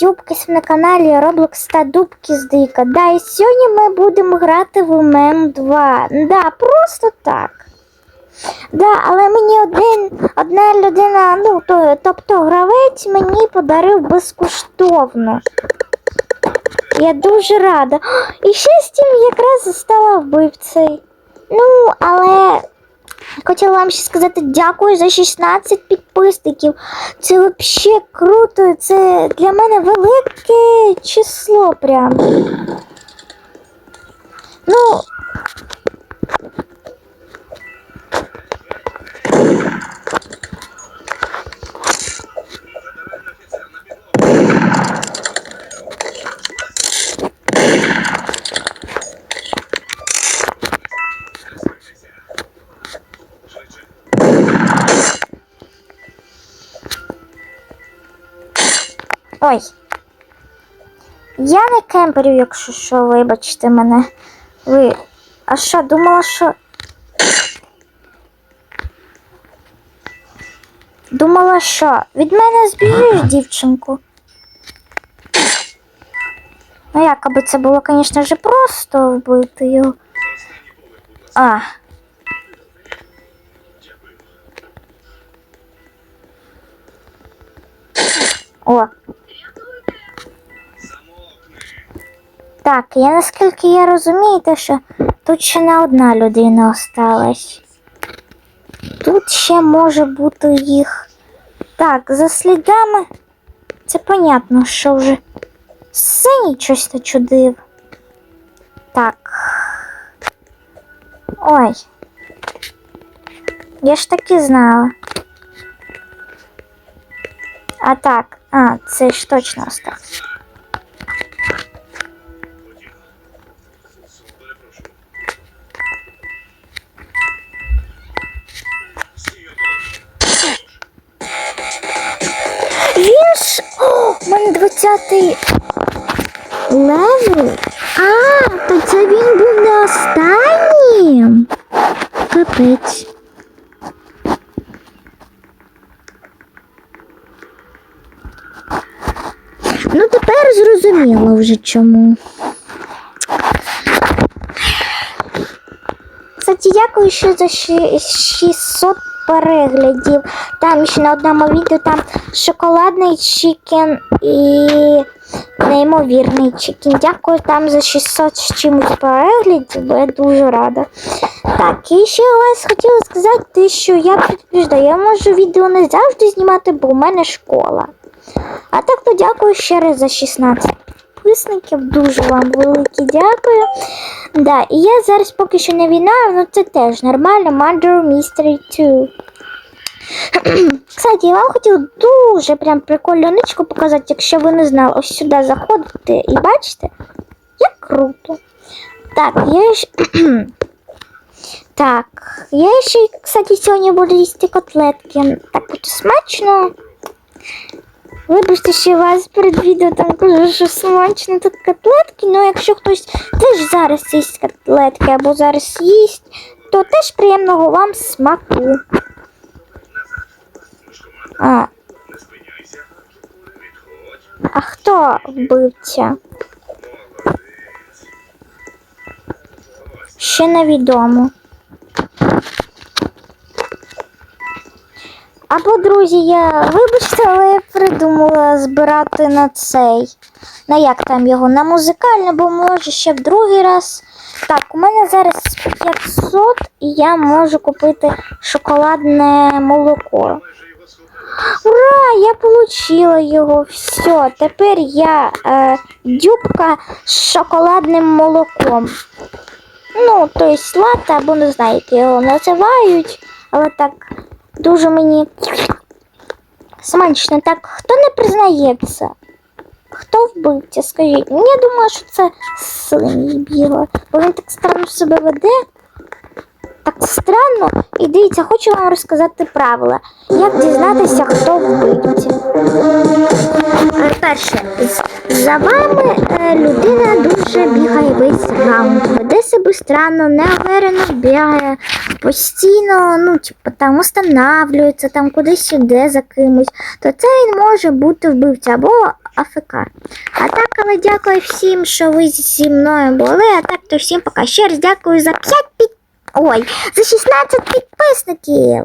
Дюбкись на каналі Roblox та Дубки з Дика. Да, і сьогодні ми будемо грати в ММ 2. Да, просто так. Да, але мені один, одна людина, ну, то, тобто гравець мені подарив безкоштовно. Я дуже рада. І ще Стім якраз стала вбивцею. Ну, але Хотіла вам ще сказати дякую за 16 підписників. Це взагалі круто. Це для мене велике число прям. Ну. Ой. Я не кемперю, якщо що, вибачте мене. Ви. А що, думала, що. Думала, що? Від мене збіжиш, дівчинку. Ну як, аби це було, звісно ж, просто вбити його. А. О. Так, я наскільки я розумію, те, що тут ще не одна людина осталась. Тут ще може бути їх. Так, за слідами. Це понятно, що вже синій щось начудив. Так. Ой. Я ж таки знала. А так, а, це ж точно остався. Ж. О, у мене 20-й левел. А, то це він був не останнім. Капець. Ну, тепер зрозуміло вже чому. Кстати, дякую ще за 600 переглядів. Там ще на одному відео там шоколадний чікен і неймовірний чікен. Дякую там за 600 з чимось переглядів, я дуже рада. Так, і ще вас хотіла сказати, що я предупреждаю, я можу відео не завжди знімати, бо у мене школа. А так то дякую ще раз за 16 підписників. Дуже вам велике дякую. Да, і я зараз поки що не війна, ну це теж нормально. Murder Mystery 2. Кстати, я вам хотіла дуже прям прикольну ничку показати, якщо ви не знали. Ось сюди заходите і бачите, як круто. Так, я ж. Так, я ще, кстати, сьогодні буду їсти котлетки. Так буде смачно. Вибачте, що вас перед відео там кажу, що смачно тут котлетки, ну якщо хтось теж зараз їсть котлетки або зараз їсть, то теж приємного вам смаку. А, а хто вбивця? Ще невідомо. Або, друзі, я вибачте, але я придумала збирати на цей. На як там його? На музикальне, бо може ще в другий раз. Так, у мене зараз 500 і я можу купити шоколадне молоко. Ура! Я получила його. Все, тепер я е, дюбка з шоколадним молоком. Ну, то есть латте, або не знаю, як його називають, але так дуже мені смачно. Так, хто не признається? Хто вбивця? Скажіть. Я думаю, що це синій бігла, бо він так странно себе веде. Так странно. І дивіться, хочу вам розказати правила. Як дізнатися, хто вбивця. Перше, за вами е, людина дуже бігає весь раунд, веде себе странно, неуверенно бігає, постійно, ну, типу, там устанавлюється, там кудись іде за кимось, то це він може бути вбивця або АФК. А так, але дякую всім, що ви зі мною були. А так, то всім пока. Ще раз дякую за 5 під... Ой, за 16 підписників.